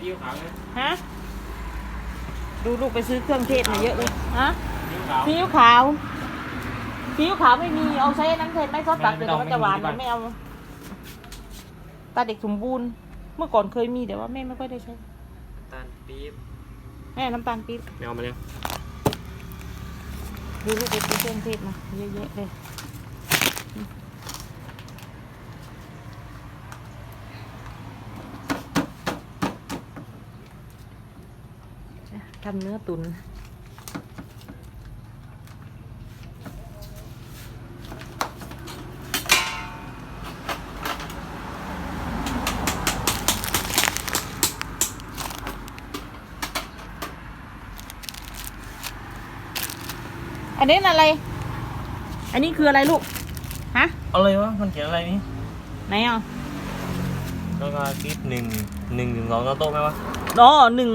ซีอิ๊วขาวไหมฮะดูลูกไปซื้อเครื่องเทศมาเยอะเลยฮะซีอิ๊วขาวซีอิ๊วขาวซีอิ๊วขาวไม่มีเอาใช้น้ำเทศไหม่ซอสตักไม่เดี๋ยวไม่มันจะหวานไม่มีไม่เอาตาเด็กสมบูรณ์ เมื่อก่อนเคยมีแต่ว่าแม่ไม่ค่อยได้ใช้ตาลปี๊บแม่น้ำตาลปี๊บไม่เอามาเลยดูลูกไปซื้อเครื่องเทศมาเยอะๆเลย ทำเนื้อตุนอันนี้อะไร อันนี้คืออะไรลูก ฮะ อะไรวะ มันเขียนอะไรนี่ ไหนอะ แล้วก็ปี๊บหนึ่งหนึ่งถึงสองช้อนโต๊ะไหมวะอ๋อหนึ่ง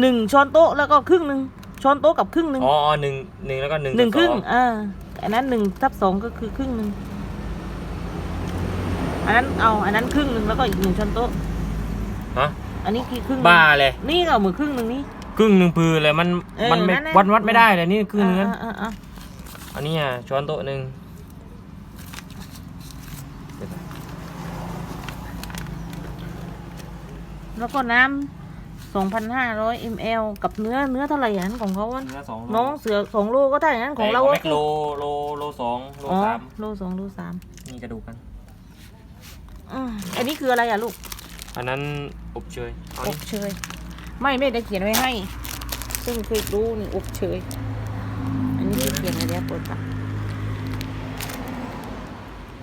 หนึ่งช้อนโต๊ะแล้วก็ครึ่งหนึ่งช้อนโต๊ะกับครึ่งหนึ่งอ๋ออ๋อหนึ่งหนึ่งแล้วก็หนึ่งหนึ่งครึ่งกับสออ่าอันนั้นหนึ่งทับสองก็คือครึ่งหนึ่งอันนั้นเอาอันนั้นครึ่งหนึ่งแล้วก็อีกหนึ่งช้อนโต๊ะฮะอันนี้คือครึ่งหนึ่งบ้าเลยนี่ก็เอามือครึ่งหนึ่งนี่ครึ่งหนึ่งพือเลยมันเออมันไม่นั่นน่ะวัดวัดไม่ได้เลยนี่ครึ่งหนึงนะอ่าอ่าอ่าอันนี้อะช้อนโต๊ะหนึ่ง แล้วก็น้ำสองพันห้าร้อยมลกับเนื้อเนื้อเท่าไหร่อันนั้นของเขาวะเนื้อสองโลน้องเสือสองโลก็ได้อันนั้นของเราแต่อะแม็กโลโลโลสองโลอ๋อสามโลสองโลสามนี่กระดูกกันอืมอันนี้คืออะไรอะลูกอันนั้นอบเชยเอาอนี่บเชยไม่ไม่ได้เขียนไว้ให้ ซึ่งเคยรู้นี่อบเชยอันนี้คือเขียนอะไรเดี๋ยวเปิดปาก